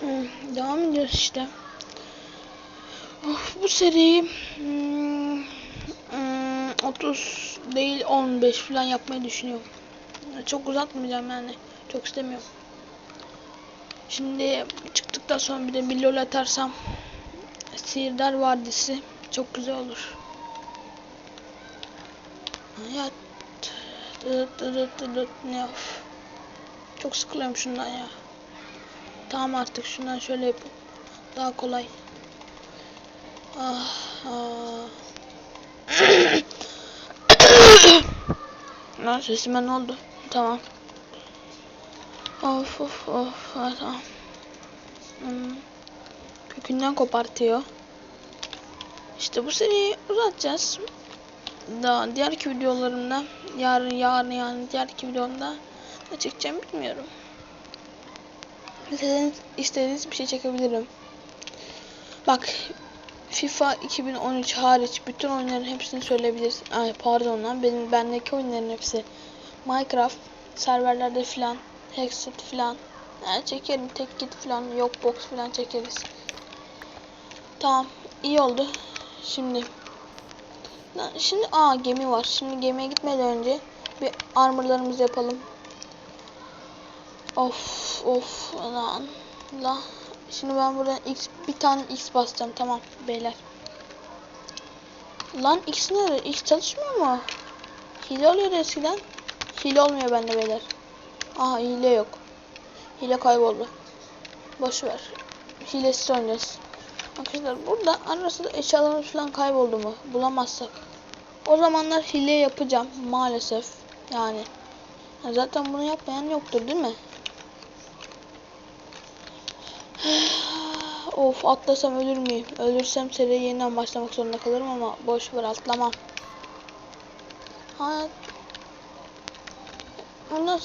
Devam ediyoruz işte. Of, bu seriyi hmm, hmm, 30 değil 15 falan yapmayı düşünüyorum. Çok uzatmayacağım yani. Çok istemiyorum. Şimdi çıktıktan sonra bir de bir lol atarsam Sihirdar Vadisi çok güzel olur. Hayat ne of. Çok sıkılıyorum şundan ya. Tamam artık şundan şöyle yapıp daha kolay. Ah, ah. Sesime ne oldu? Tamam. Of of of. Ha, tamam. Hmm. Kökünden kopartıyor. İşte bu seriyi uzatacağız. Daha diğerki videolarımda yarın yarın yani diğerki videomda ne çekeceğim bilmiyorum. İstediğiniz, istediğiniz bir şey çekebilirim. Bak FIFA 2013 hariç bütün oyunların hepsini söyleyebiliriz. Ay pardon lan benim bendeki oyunların hepsi. Minecraft serverlerde filan, Hexit filan. Yani çekerim tek git filan yok box filan çekeriz. Tamam iyi oldu. Şimdi Şimdi aa gemi var. Şimdi gemiye gitmeden önce bir armorlarımızı yapalım. Of of lan. La. Şimdi ben buradan x bir tane x basacağım tamam beyler. Lan x nerede? X çalışmıyor mu? Hile oluyor eskiden. Hile olmuyor bende beyler. Aha hile yok. Hile kayboldu. Boş ver. Hilesiz oynayacağız. Arkadaşlar burada arasında eşyalarımız falan kayboldu mu? Bulamazsak. O zamanlar hile yapacağım maalesef. Yani ya zaten bunu yapmayan yoktur değil mi? Of atlasam ölür müyüm? Ölürsem seriye yeniden başlamak zorunda kalırım ama boş ver atlamam. Ha. Ondan